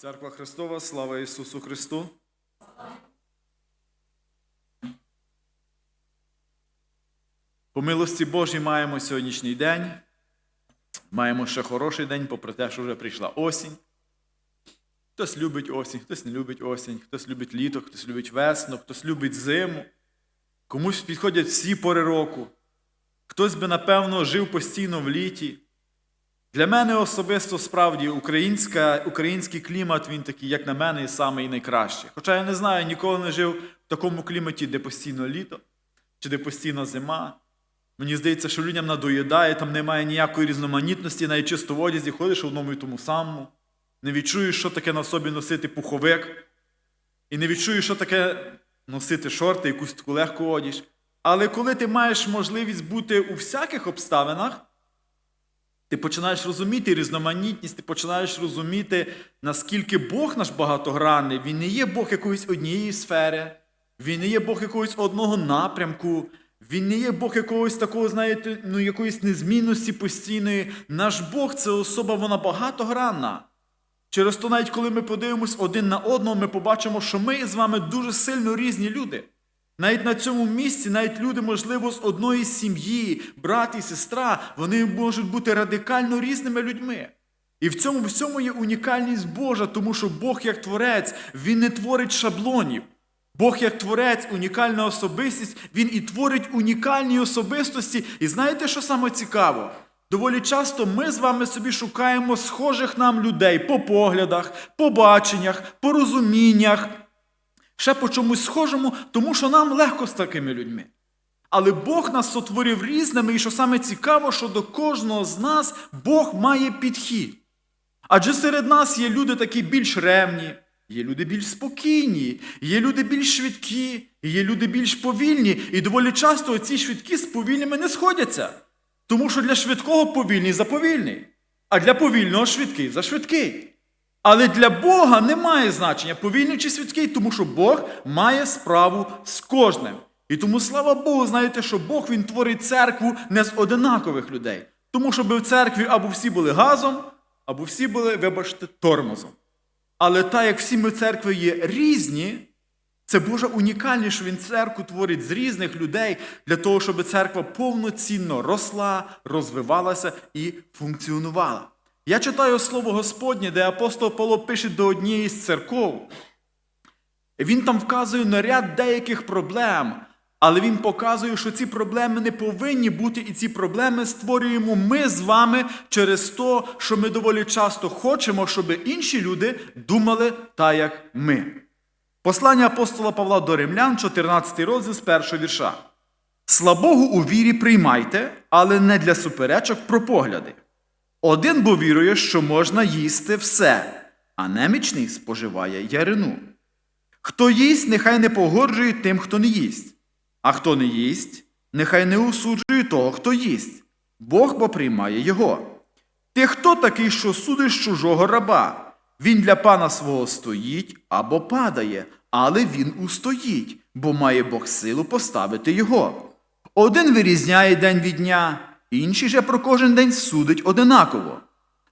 Церква Христова, слава Ісусу Христу. По милості Божій маємо сьогоднішній день. Маємо ще хороший день, попри те, що вже прийшла осінь. Хтось любить осінь, хтось не любить осінь, хтось любить літо, хтось любить весну, хтось любить зиму. Комусь підходять всі пори року. Хтось би, напевно, жив постійно в літі. Для мене особисто справді українська, український клімат, він такий, як на мене, і самий найкращий. Хоча я не знаю, ніколи не жив в такому кліматі, де постійно літо, чи де постійно зима. Мені здається, що людям надоїдає, там немає ніякої різноманітності, навіть чисто в одязі ходиш в одному і тому самому. Не відчуєш, що таке на собі носити пуховик, і не відчуєш, що таке носити шорти, якусь таку легку одіж. Але коли ти маєш можливість бути у всяких обставинах, ти починаєш розуміти різноманітність, ти починаєш розуміти, наскільки Бог наш багатогранний, він не є Бог якоїсь однієї сфери, він не є Бог якогось одного напрямку, він не є Бог якогось такого, знаєте, ну, якоїсь незмінності постійної. Наш Бог це особа, вона багатогранна. Через то, навіть коли ми подивимось один на одного, ми побачимо, що ми з вами дуже сильно різні люди. Навіть на цьому місці, навіть люди, можливо, з одної сім'ї, брат і сестра, вони можуть бути радикально різними людьми. І в цьому всьому є унікальність Божа, тому що Бог як творець, Він не творить шаблонів. Бог як творець, унікальна особистість, Він і творить унікальні особистості. І знаєте, що саме цікаво? Доволі часто ми з вами собі шукаємо схожих нам людей по поглядах, по баченнях, по розуміннях, ще по чомусь схожому, тому що нам легко з такими людьми. Але Бог нас сотворив різними, і що саме цікаво, що до кожного з нас Бог має підхід. Адже серед нас є люди такі більш ревні, є люди більш спокійні, є люди більш швидкі, є люди більш повільні. І доволі часто ці швидкі з повільними не сходяться. Тому що для швидкого повільний за повільний, а для повільного швидкий за швидкий. Але для Бога немає значення, повільний чи швидкий, тому що Бог має справу з кожним. І тому, слава Богу, знаєте, що Бог Він творить церкву не з одинакових людей. Тому щоб в церкві або всі були газом, або всі були, вибачте, тормозом. Але так як всі ми церкви є різні, це Божа унікальність, що Він церкву творить з різних людей для того, щоб церква повноцінно росла, розвивалася і функціонувала. Я читаю слово Господнє, де апостол Павло пише до однієї з церков. Він там вказує на ряд деяких проблем, але він показує, що ці проблеми не повинні бути, і ці проблеми створюємо ми з вами через те, що ми доволі часто хочемо, щоб інші люди думали так, як ми. Послання апостола Павла до Римлян, 14 розділ з першого вірша. Слабого у вірі приймайте, але не для суперечок про погляди. Один бо вірує, що можна їсти все, а немічний споживає ярину. Хто їсть, нехай не погоджує тим, хто не їсть, а хто не їсть, нехай не осуджує того, хто їсть. Бог бо приймає його. Ти хто такий, що судиш чужого раба? Він для пана свого стоїть або падає, але він устоїть, бо має Бог силу поставити його. Один вирізняє день від дня, інший же про кожен день судить одинаково.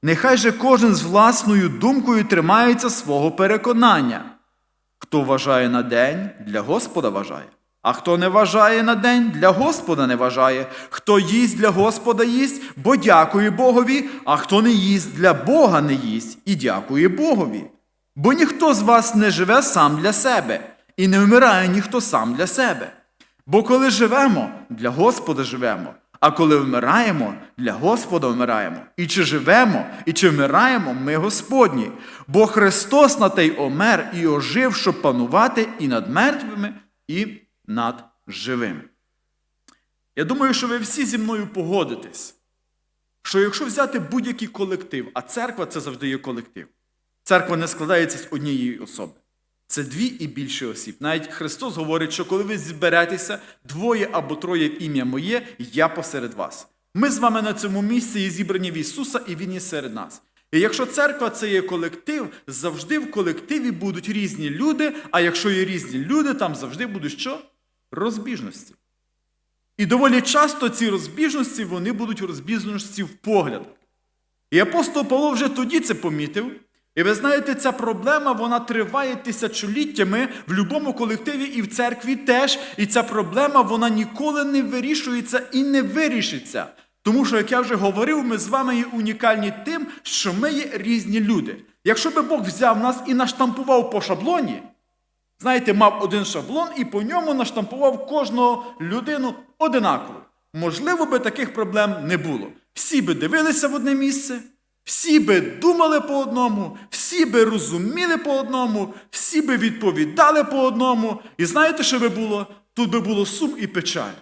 Нехай же кожен з власною думкою тримається свого переконання. Хто вважає на день, для Господа вважає, а хто не вважає на день, для Господа не вважає. Хто їсть для Господа їсть, бо дякує Богові, а хто не їсть, для Бога не їсть і дякує Богові. Бо ніхто з вас не живе сам для себе, і не вмирає ніхто сам для себе. Бо коли живемо, для Господа живемо, а коли вмираємо, для Господа вмираємо. І чи живемо, і чи вмираємо, ми Господні. Бо Христос на той омер і ожив, щоб панувати і над мертвими, і над живими. Я думаю, що ви всі зі мною погодитесь, що якщо взяти будь-який колектив, а церква це завжди є колектив, церква не складається з однієї особи. Це дві і більше осіб. Навіть Христос говорить, що коли ви зберетеся двоє або троє в ім'я моє, я посеред вас. Ми з вами на цьому місці є зібрані в Ісуса, і Він є серед нас. І якщо церква це є колектив, завжди в колективі будуть різні люди, а якщо є різні люди, там завжди будуть що? Розбіжності. І доволі часто ці розбіжності вони будуть розбіжності в поглядах. І апостол Павло вже тоді це помітив, І ви знаєте, ця проблема вона триває тисячоліттями в будь-якому колективі і в церкві теж. І ця проблема вона ніколи не вирішується і не вирішиться. Тому що, як я вже говорив, ми з вами є унікальні тим, що ми є різні люди. Якщо би Бог взяв нас і наштампував по шаблоні, знаєте, мав один шаблон і по ньому наштампував кожного людину одинаково. Можливо, би таких проблем не було. Всі би дивилися в одне місце, всі би думали по одному, всі би розуміли по одному, всі би відповідали по одному. І знаєте, що би було? Тут би було сум і печаль.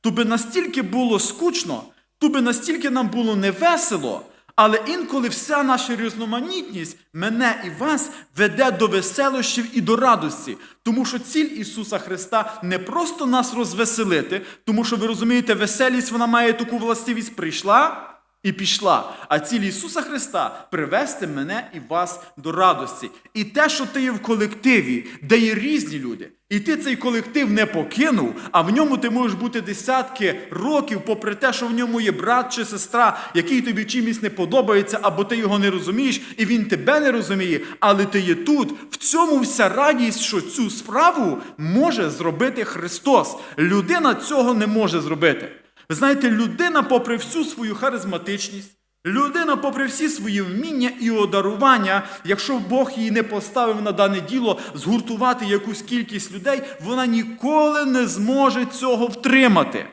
Тут би настільки було скучно, тут би настільки нам було невесело, але інколи вся наша різноманітність мене і вас веде до веселощів і до радості. Тому що ціль Ісуса Христа не просто нас розвеселити, тому що ви розумієте, веселість вона має таку властивість прийшла і пішла. А ціль Ісуса Христа привести мене і вас до радості. І те, що ти є в колективі, де є різні люди, і ти цей колектив не покинув, а в ньому ти можеш бути десятки років, попри те, що в ньому є брат чи сестра, який тобі чимось не подобається, або ти його не розумієш, і він тебе не розуміє, але ти є тут. В цьому вся радість, що цю справу може зробити Христос. Людина цього не може зробити. Ви знаєте, людина, попри всю свою харизматичність, людина, попри всі свої вміння і одарування, якщо Бог її не поставив на дане діло згуртувати якусь кількість людей, вона ніколи не зможе цього втримати.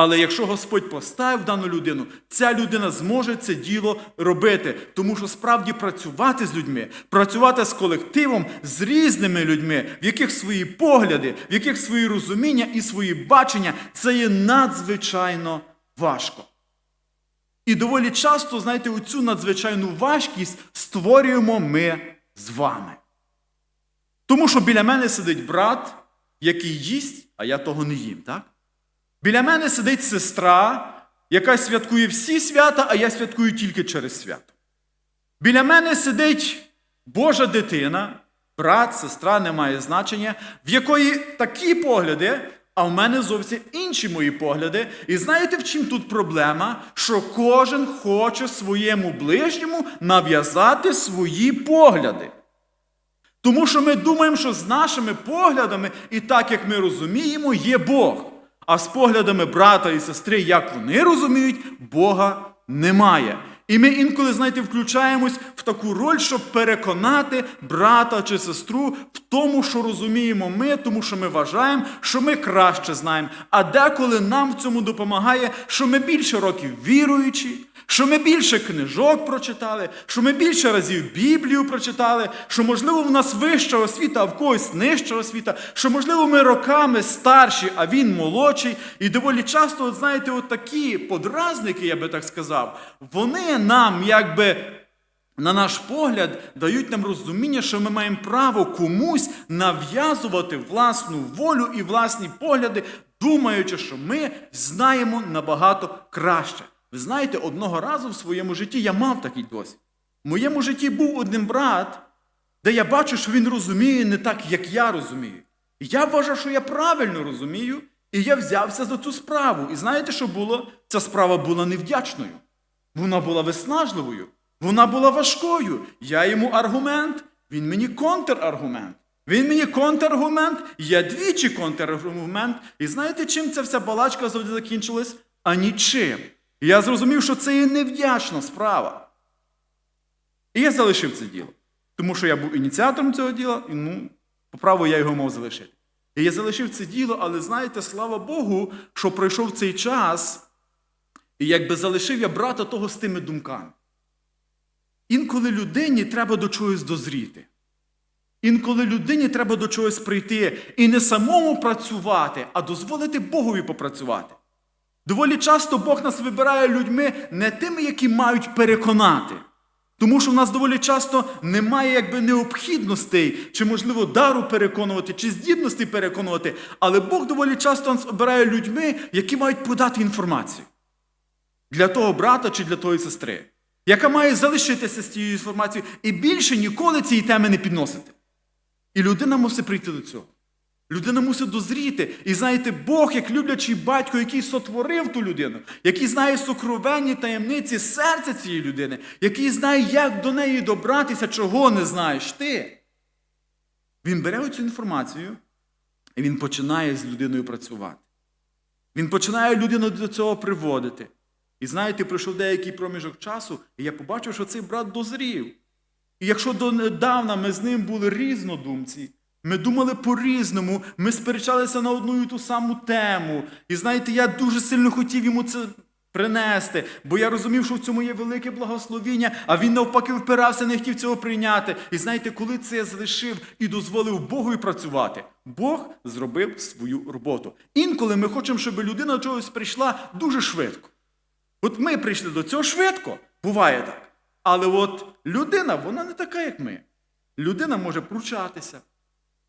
Але якщо Господь поставив дану людину, ця людина зможе це діло робити. Тому що справді працювати з людьми, працювати з колективом, з різними людьми, в яких свої погляди, в яких свої розуміння і свої бачення, це є надзвичайно важко. І доволі часто, знаєте, оцю надзвичайну важкість створюємо ми з вами. Тому що біля мене сидить брат, який їсть, а я того не їм, так? Біля мене сидить сестра, яка святкує всі свята, а я святкую тільки через свято. Біля мене сидить Божа дитина, брат, сестра, не має значення, в якої такі погляди, а в мене зовсім інші мої погляди. І знаєте, в чим тут проблема? Що кожен хоче своєму ближньому нав'язати свої погляди. Тому що ми думаємо, що з нашими поглядами, і так як ми розуміємо, є Бог. А з поглядами брата і сестри, як вони розуміють, Бога немає. І ми інколи, знаєте, включаємось в таку роль, щоб переконати брата чи сестру в тому, що розуміємо ми, тому що ми вважаємо, що ми краще знаємо. А деколи нам в цьому допомагає, що ми більше років віруючі, що ми більше книжок прочитали, що ми більше разів Біблію прочитали, що, можливо, в нас вища освіта, а в когось нижча освіта, що, можливо, ми роками старші, а він молодший. І доволі часто, от знаєте, от такі подразники, я би так сказав, вони нам якби. На наш погляд, дають нам розуміння, що ми маємо право комусь нав'язувати власну волю і власні погляди, думаючи, що ми знаємо набагато краще. Ви знаєте, одного разу в своєму житті я мав такий досвід. В моєму житті був один брат, де я бачу, що він розуміє не так, як я розумію. Я вважав, що я правильно розумію, і я взявся за цю справу. І знаєте, що було? Ця справа була невдячною. Вона була виснажливою, вона була важкою. Я йому аргумент, він мені контраргумент. Він мені контраргумент, я двічі контраргумент. І знаєте, чим ця вся балачка завжди закінчилась? А нічим. І я зрозумів, що це є невдячна справа. І я залишив це діло. Тому що я був ініціатором цього діла, і ну, по праву я його мав залишити. І я залишив це діло, але знаєте, слава Богу, що пройшов цей час, і якби залишив я брата того з тими думками. Інколи людині треба до чогось дозріти. Інколи людині треба до чогось прийти і не самому працювати, а дозволити Богові попрацювати. Доволі часто Бог нас вибирає людьми не тими, які мають переконати. Тому що в нас доволі часто немає якби необхідностей, чи, можливо, дару переконувати, чи здібності переконувати. Але Бог доволі часто нас обирає людьми, які мають подати інформацію для того брата чи для тої сестри, яка має залишитися з цією інформацією і більше ніколи цієї теми не підносити. І людина мусить прийти до цього. Людина мусить дозріти. І знаєте, Бог, як люблячий батько, який сотворив ту людину, який знає сокровенні таємниці серця цієї людини, який знає, як до неї добратися, чого не знаєш ти. Він бере цю інформацію і він починає з людиною працювати. Він починає людину до цього приводити. І знаєте, пройшов деякий проміжок часу, і я побачив, що цей брат дозрів. І якщо донедавна ми з ним були різнодумці, ми думали по-різному, ми сперечалися на одну і ту саму тему. І знаєте, я дуже сильно хотів йому це принести, бо я розумів, що в цьому є велике благословіння, а він навпаки впирався, не хотів цього прийняти. І знаєте, коли це я залишив і дозволив Богові працювати, Бог зробив свою роботу. Інколи ми хочемо, щоб людина до чогось прийшла дуже швидко. От ми прийшли до цього швидко, буває так. Але от людина, вона не така, як ми. Людина може пручатися.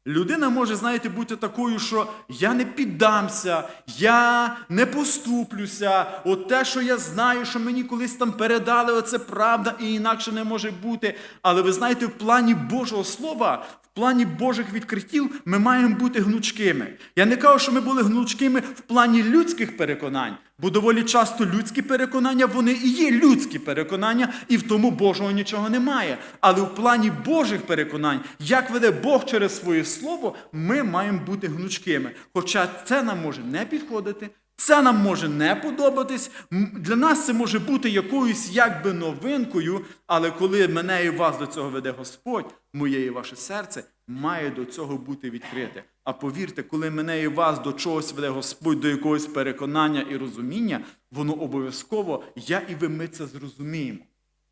Людина може, знаєте, бути такою, що я не піддамся, я не поступлюся. От те, що я знаю, що мені колись там передали, оце правда і інакше не може бути. Але ви знаєте, в плані Божого Слова, плані Божих відкриттів ми маємо бути гнучкими. Я не кажу, що ми були гнучкими в плані людських переконань, бо доволі часто людські переконання, вони і є людські переконання, і в тому Божого нічого немає. Але в плані Божих переконань, як веде Бог через своє слово, ми маємо бути гнучкими. Хоча це нам може не підходити. Це нам може не подобатись. Для нас це може бути якоюсь якби новинкою, але коли мене і вас до цього веде Господь, моє і ваше серце має до цього бути відкрите. А повірте, коли мене і вас до чогось веде Господь, до якогось переконання і розуміння, воно обов'язково, я і ви ми це зрозуміємо.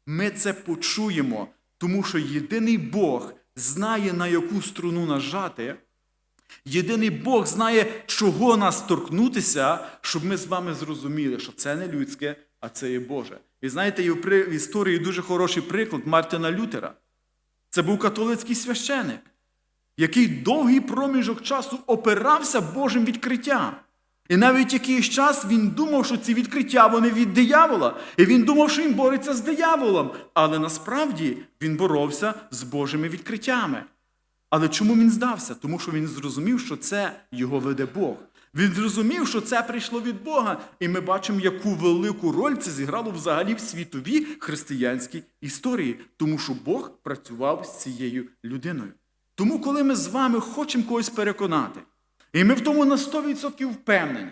Ми це почуємо, тому що єдиний Бог знає, на яку струну нажати. Єдиний Бог знає, чого нас торкнутися, щоб ми з вами зрозуміли, що це не людське, а це є Боже. І знаєте, є в історії дуже хороший приклад Мартина Лютера. Це був католицький священик, який довгий проміжок часу опирався Божим відкриттям. І навіть якийсь час він думав, що ці відкриття вони від диявола. І він думав, що він бореться з дияволом. Але насправді він боровся з Божими відкриттями. Але чому він здався? Тому що він зрозумів, що це його веде Бог. Він зрозумів, що це прийшло від Бога, і ми бачимо, яку велику роль це зіграло взагалі в світовій християнській історії, тому що Бог працював з цією людиною. Тому, коли ми з вами хочемо когось переконати, і ми в тому на 100% впевнені,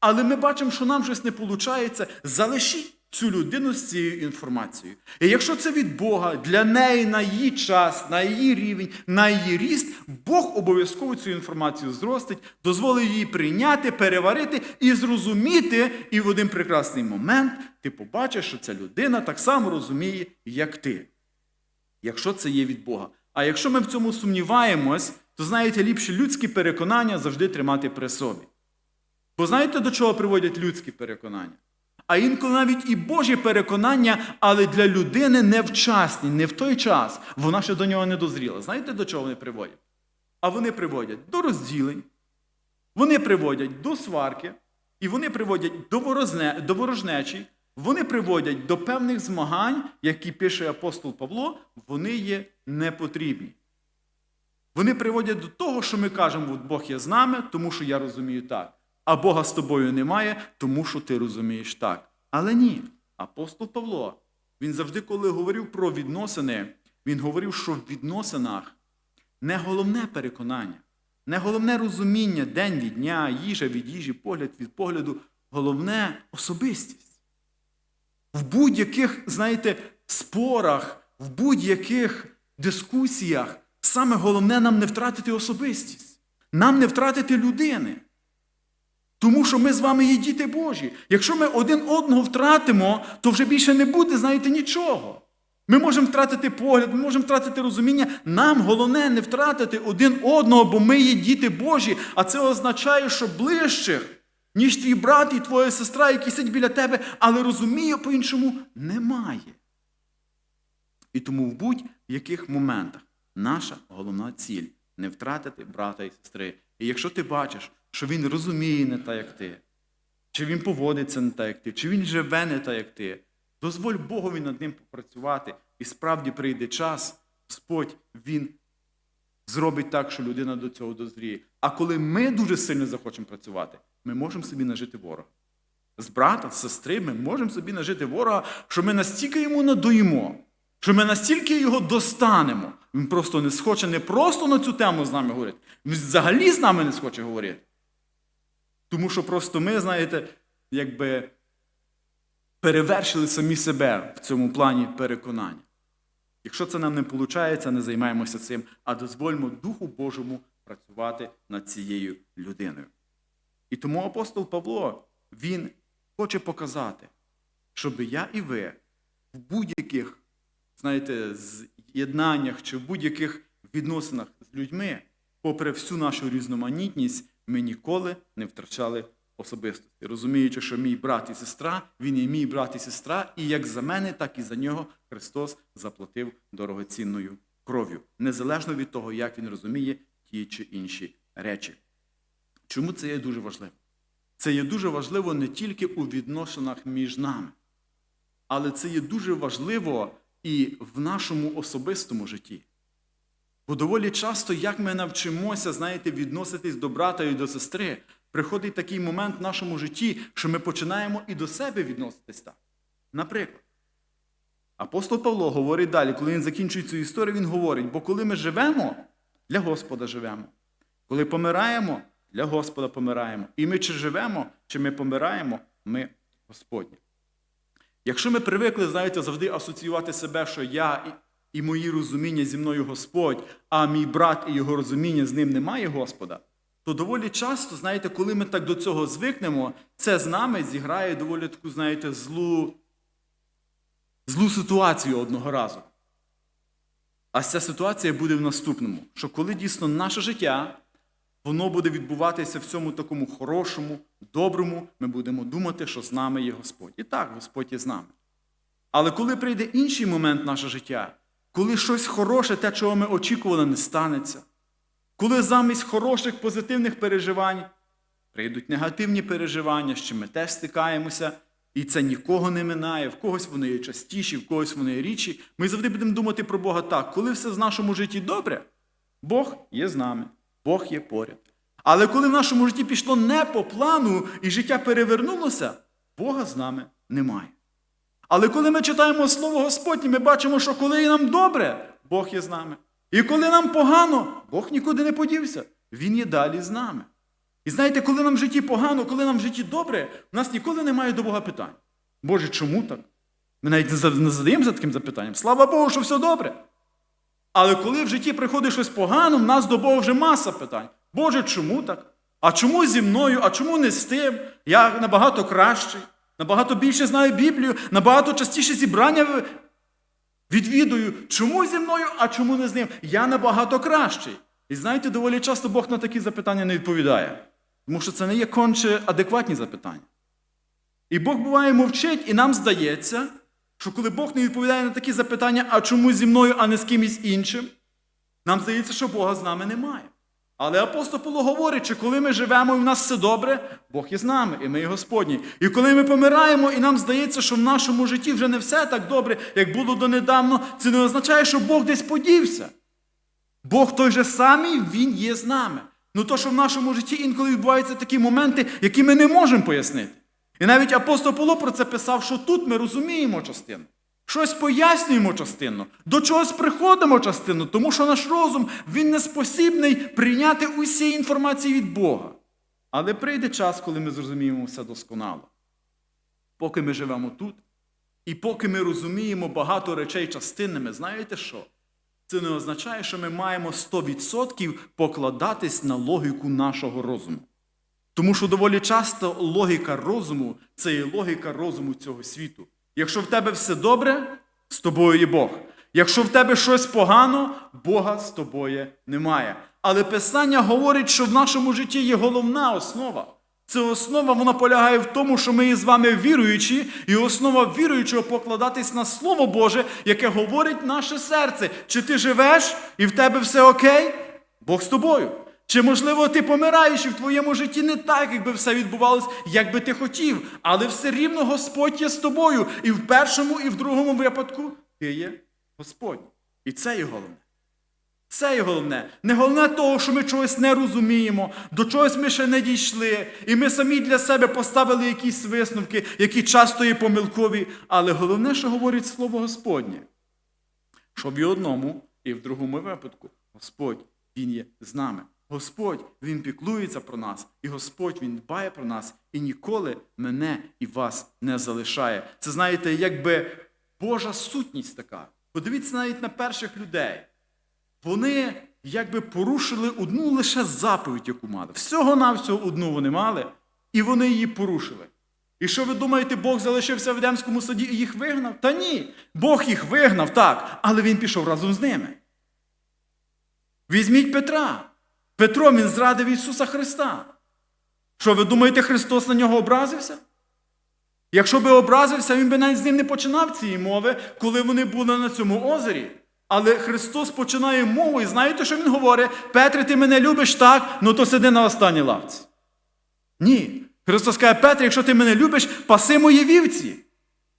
але ми бачимо, що нам щось не виходить, залишіть цю людину з цією інформацією. І якщо це від Бога, для неї на її час, на її рівень, на її ріст, Бог обов'язково цю інформацію зростить, дозволить її прийняти, переварити і зрозуміти. І в один прекрасний момент ти побачиш, що ця людина так само розуміє, як ти. Якщо це є від Бога. А якщо ми в цьому сумніваємось, то знаєте, ліпше людські переконання завжди тримати при собі. Бо знаєте, до чого приводять людські переконання? А інколи навіть і Божі переконання, але для людини невчасні, не в той час. Вона ще до нього не дозріла. Знаєте, до чого вони приводять? А вони приводять до розділень, вони приводять до сварки, і вони приводять до, ворожнечі, вони приводять до певних змагань, які пише апостол Павло, вони є непотрібні. Вони приводять до того, що ми кажемо, Бог є з нами, тому що я розумію так. А Бога з тобою немає, тому що ти розумієш так. Але ні. Апостол Павло, він завжди, коли говорив про відносини, він говорив, що в відносинах не головне переконання, не головне розуміння день від дня, їжа від їжі, погляд від погляду, головне особистість. В будь-яких, знаєте, спорах, в будь-яких дискусіях саме головне нам не втратити особистість, нам не втратити людини. Тому що ми з вами є діти Божі. Якщо ми один одного втратимо, то вже більше не буде, знаєте, нічого. Ми можемо втратити погляд, ми можемо втратити розуміння. Нам головне не втратити один одного, бо ми є діти Божі, а це означає, що ближчих, ніж твій брат і твоя сестра, які сидять біля тебе, але розуміє по-іншому, немає. І тому в будь-яких моментах наша головна ціль не втратити брата і сестри. І якщо ти бачиш, що він розуміє не так, як ти, чи він поводиться не так, як ти, чи він живе не так, як ти, дозволь Богові над ним попрацювати, і справді прийде час, Господь, Він зробить так, що людина до цього дозріє. А коли ми дуже сильно захочемо працювати, ми можемо собі нажити ворога. З брата, з сестри ми можемо собі нажити ворога, що ми настільки йому надоїмо, що ми настільки його достанемо. Він просто не схоче не просто на цю тему з нами говорити, він взагалі з нами не схоче говорити. Тому що просто ми, знаєте, якби перевершили самі себе в цьому плані переконання. Якщо це нам не виходить, не займаємося цим, а дозвольмо Духу Божому працювати над цією людиною. І тому апостол Павло, він хоче показати, щоб я і ви в будь-яких, знаєте, з'єднаннях чи в будь-яких відносинах з людьми, попри всю нашу різноманітність, ми ніколи не втрачали особистості, розуміючи, що мій брат і сестра, він є мій брат і сестра, і як за мене, так і за нього Христос заплатив дорогоцінною кров'ю, незалежно від того, як він розуміє ті чи інші речі. Чому це є дуже важливо? Це є дуже важливо не тільки у відносинах між нами, але це є дуже важливо і в нашому особистому житті. Бо доволі часто, як ми навчимося, знаєте, відноситись до брата і до сестри, приходить такий момент в нашому житті, що ми починаємо і до себе відноситись так. Наприклад, апостол Павло говорить далі, коли він закінчує цю історію, він говорить: бо коли ми живемо, для Господа живемо. Коли помираємо, для Господа помираємо. І ми чи живемо, чи ми помираємо, ми Господні. Якщо ми привикли, знаєте, завжди асоціювати себе, що я і, мої розуміння зі мною Господь, а мій брат і його розуміння з ним немає Господа, то доволі часто, знаєте, коли ми так до цього звикнемо, це з нами зіграє доволі таку, знаєте, злу, злу ситуацію одного разу. А ця ситуація буде в наступному: що коли дійсно наше життя, воно буде відбуватися в цьому такому хорошому, доброму, ми будемо думати, що з нами є Господь. І так, Господь є з нами. Але коли прийде інший момент наше життя, коли щось хороше, те, чого ми очікували, не станеться, коли замість хороших позитивних переживань прийдуть негативні переживання, з чим ми теж стикаємося, і це нікого не минає, в когось вони є частіші, в когось вони є рідші, ми завжди будемо думати про Бога так, коли все в нашому житті добре, Бог є з нами, Бог є поряд. Але коли в нашому житті пішло не по плану і життя перевернулося, Бога з нами немає. Але коли ми читаємо Слово Господнє, ми бачимо, що коли нам добре, Бог є з нами. І коли нам погано, Бог нікуди не подівся. Він є далі з нами. І знаєте, коли нам в житті погано, коли нам в житті добре, у нас ніколи немає до Бога питань. Боже, чому так? Ми навіть не задаємося таким запитанням. Слава Богу, що все добре. Але коли в житті приходить щось погано, в нас до Бога вже маса питань. Боже, чому так? А чому зі мною? А чому не з тим? Я набагато кращий, набагато більше знаю Біблію, набагато частіше зібрання відвідую. Чому зі мною, а чому не з ним? Я набагато кращий. І знаєте, доволі часто Бог на такі запитання не відповідає. Тому що це не є конче адекватні запитання. І Бог буває мовчить, і нам здається, що коли Бог не відповідає на такі запитання, а чому зі мною, а не з кимось іншим, нам здається, що Бога з нами немає. Але апостол Павло говорить, що коли ми живемо і в нас все добре, Бог є з нами, і ми є Господні. І коли ми помираємо, і нам здається, що в нашому житті вже не все так добре, як було донедавно, це не означає, що Бог десь подівся. Бог той же самий, Він є з нами. Ну то, що в нашому житті інколи відбуваються такі моменти, які ми не можемо пояснити. І навіть апостол Павло про це писав, що тут ми розуміємо частину. Щось пояснюємо частину, до чогось приходимо частину, тому що наш розум він не спосібний прийняти усі інформації від Бога. Але прийде час, коли ми зрозуміємо все досконало. Поки ми живемо тут, і поки ми розуміємо багато речей частинними, знаєте що? Це не означає, що ми маємо 100% покладатись на логіку нашого розуму. Тому що доволі часто логіка розуму це є логіка розуму цього світу. Якщо в тебе все добре, з тобою є Бог. Якщо в тебе щось погано, Бога з тобою немає. Але Писання говорить, що в нашому житті є головна основа. Ця основа вона полягає в тому, що ми з вами віруючі, і основа віруючого покладатись на Слово Боже, яке говорить наше серце. Чи ти живеш і в тебе все окей? Бог з тобою. Чи, можливо, ти помираєш і в твоєму житті не так, якби все відбувалось, як би ти хотів, але все рівно Господь є з тобою. І в першому, і в другому випадку ти є Господь. І це є головне. Це є головне. Не головне того, що ми чогось не розуміємо, до чогось ми ще не дійшли, і ми самі для себе поставили якісь висновки, які часто є помилкові. Але головне, що говорить Слово Господнє, що в і одному, і в другому випадку Господь Він є з нами. Господь Він піклується про нас, і Господь Він дбає про нас і ніколи мене і вас не залишає. Це знаєте, якби Божа сутність така. Подивіться навіть на перших людей. Вони якби порушили одну лише заповідь, яку мали. Всього-навсього одну вони мали, і вони її порушили. І що ви думаєте, Бог залишився в Едемському саді і їх вигнав? Та ні. Бог їх вигнав, так, але він пішов разом з ними. Візьміть Петра. Петро він зрадив Ісуса Христа. Що ви думаєте, Христос на нього образився? Якщо би образився, він би навіть з ним не починав цієї мови, коли вони були на цьому озері. Але Христос починає мову, і знаєте, що Він говорить? Петре, ти мене любиш так, ну то сиди на останній лавці. Ні. Христос каже, Петре, якщо ти мене любиш, паси мої вівці.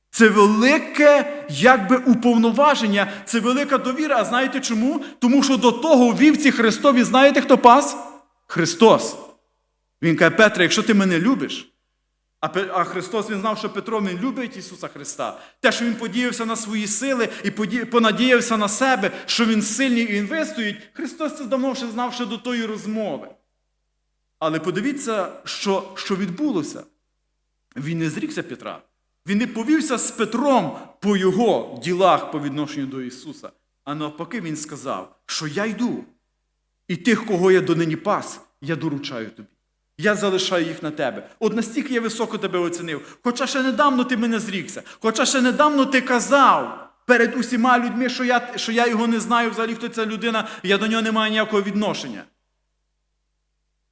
Це велике якби уповноваження, це велика довіра. А знаєте чому? Тому що до того вівці Христові, знаєте, хто пас? Христос. Він каже, Петре, якщо ти мене любиш, а, Христос він знав, що Петро він любить Ісуса Христа. Те, що він подіявся на свої сили і понадіявся на себе, що він сильний і він вистоїть, Христос це давно вже знав ще до тої розмови. Але подивіться, що, що відбулося. Він не зрікся Петра. Він не повівся з Петром по його ділах по відношенню до Ісуса. А навпаки, він сказав, що я йду. І тих, кого я донині пас, я доручаю тобі. Я залишаю їх на тебе. От настільки я високо тебе оцінив. Хоча ще недавно ти мене зрікся, хоча ще недавно ти казав перед усіма людьми, що я, що я його не знаю, взагалі хто ця людина, я до нього не маю ніякого відношення.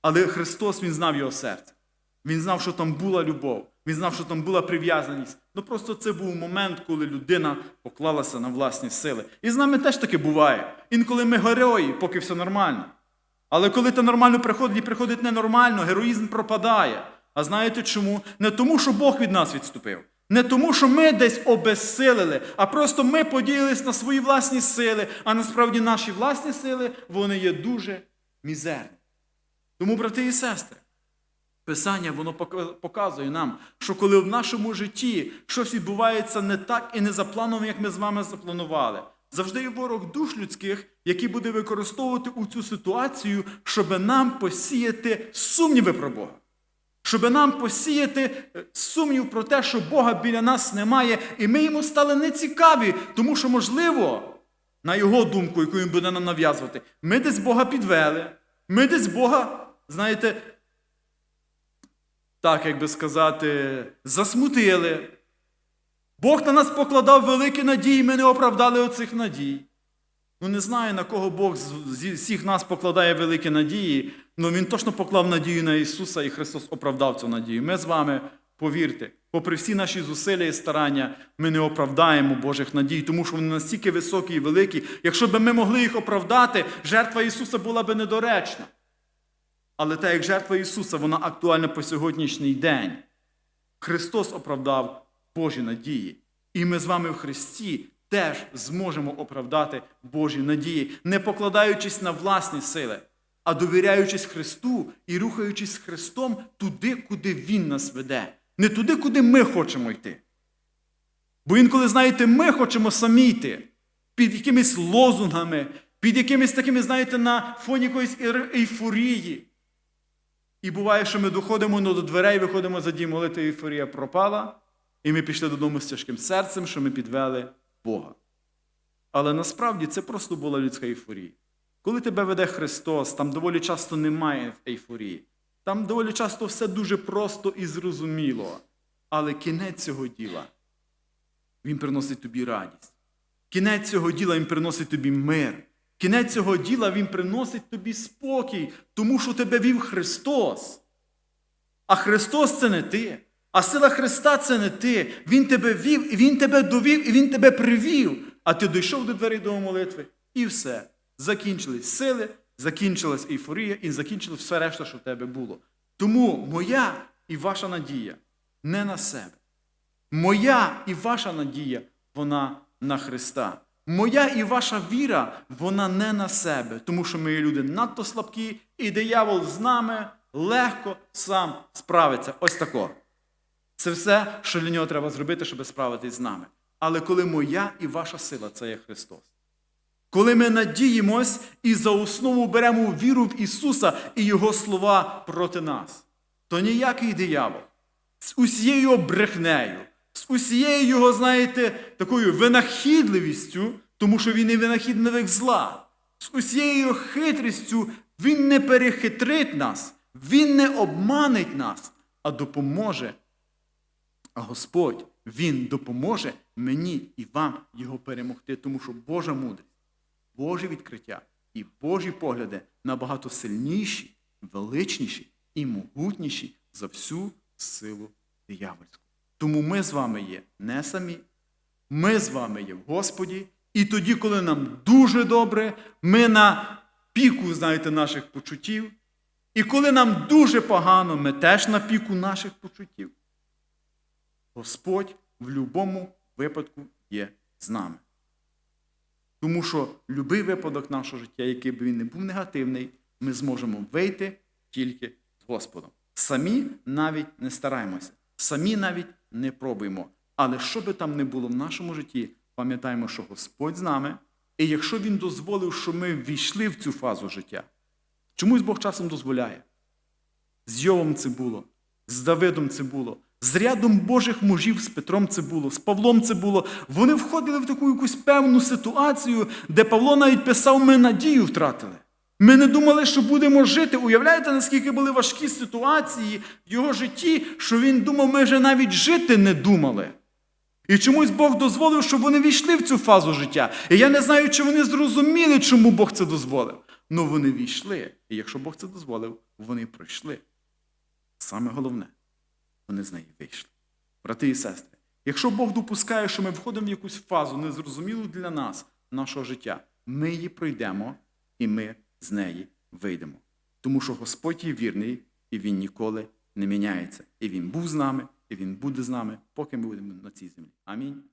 Але Христос Він знав його серце. Він знав, що там була любов, він знав, що там була прив'язаність. Ну просто це був момент, коли людина поклалася на власні сили. І з нами теж таке буває. Інколи ми герої, поки все нормально. Але коли це нормально приходить і приходить ненормально, героїзм пропадає. А знаєте чому? Не тому, що Бог від нас відступив. Не тому, що ми десь обезсилили, а просто ми поділились на свої власні сили, а насправді наші власні сили вони є дуже мізерні. Тому, брати і сестри, Писання воно пока- показує нам, що коли в нашому житті щось відбувається не так і не за планом, як ми з вами запланували, завжди є ворог душ людських, який буде використовувати у цю ситуацію, щоб нам посіяти сумніви про Бога. Щоб нам посіяти е, сумнів про те, що Бога біля нас немає, і ми йому стали нецікаві, тому що, можливо, на його думку, яку він буде нам нав'язувати, ми десь Бога підвели, ми десь Бога, знаєте, так, як би сказати, засмутили. Бог на нас покладав великі надії, ми не оправдали оцих надій. Ну, не знаю, на кого Бог з всіх нас покладає великі надії, але Він точно поклав надію на Ісуса, і Христос оправдав цю надію. Ми з вами, повірте, попри всі наші зусилля і старання, ми не оправдаємо Божих надій, тому що вони настільки високі і великі. Якщо б ми могли їх оправдати, жертва Ісуса була б недоречна. Але та як жертва Ісуса, вона актуальна по сьогоднішній день. Христос оправдав Божі надії. І ми з вами в Христі теж зможемо оправдати Божі надії, не покладаючись на власні сили, а довіряючись Христу і рухаючись Христом туди, куди Він нас веде, не туди, куди ми хочемо йти. Бо інколи, знаєте, ми хочемо самі йти під якимись лозунгами, під якимись такими, знаєте, на фоні якоїсь ейфорії. І буває, що ми доходимо до дверей, виходимо за дім молити, ейфорія пропала, і ми пішли додому з тяжким серцем, що ми підвели Бога. Але насправді це просто була людська ейфорія. Коли тебе веде Христос, там доволі часто немає ейфорії. Там доволі часто все дуже просто і зрозуміло. Але кінець цього діла він приносить тобі радість. Кінець цього діла він приносить тобі мир. Кінець цього діла він приносить тобі спокій, тому що тебе вів Христос. А Христос це не ти. А сила Христа це не ти. Він тебе вів, і Він тебе довів, і Він тебе привів. А ти дійшов до дверей до молитви, і все. Закінчились сили, закінчилась ейфорія, і закінчилось все решта, що в тебе було. Тому моя і ваша надія не на себе. Моя і ваша надія, вона на Христа. Моя і ваша віра, вона не на себе, тому що ми люди надто слабкі, і диявол з нами легко сам справиться. Ось тако. Це все, що для нього треба зробити, щоб справитись з нами. Але коли моя і ваша сила це є Христос. Коли ми надіємось і за основу беремо віру в Ісуса і Його слова проти нас, то ніякий диявол з усією брехнею, з усією його, знаєте, такою винахідливістю, тому що він і винахідливик зла, з усією хитрістю він не перехитрить нас, він не обманить нас, а допоможе. А Господь, Він допоможе мені і вам його перемогти, тому що Божа мудрість, Божі відкриття і Божі погляди набагато сильніші, величніші і могутніші за всю силу диявольську. Тому ми з вами є не самі, ми з вами є в Господі, і тоді, коли нам дуже добре, ми на піку, знаєте, наших почуттів, і коли нам дуже погано, ми теж на піку наших почуттів. Господь в будь-якому випадку є з нами. Тому що будь-який випадок нашого життя, який б він не був негативний, ми зможемо вийти тільки з Господом. Самі навіть не стараємося, самі навіть не пробуємо. Але що би там не було в нашому житті, пам'ятаємо, що Господь з нами, і якщо Він дозволив, що ми ввійшли в цю фазу життя, чомусь Бог часом дозволяє. З Йовом це було, з Давидом це було, з рядом Божих мужів, з Петром це було, з Павлом це було. Вони входили в таку якусь певну ситуацію, де Павло навіть писав, ми надію втратили. Ми не думали, що будемо жити. Уявляєте, наскільки були важкі ситуації в його житті, що він думав, ми вже навіть жити не думали. І чомусь Бог дозволив, щоб вони війшли в цю фазу життя. І я не знаю, чи вони зрозуміли, чому Бог це дозволив. Ну вони війшли. І якщо Бог це дозволив, вони пройшли. Саме головне, вони з неї вийшли. Брати і сестри, якщо Бог допускає, що ми входимо в якусь фазу, незрозумілу для нас, нашого життя, ми її пройдемо і ми з неї вийдемо. Тому що Господь є вірний, і Він ніколи не міняється. І Він був з нами, і Він буде з нами, поки ми будемо на цій землі. Амінь.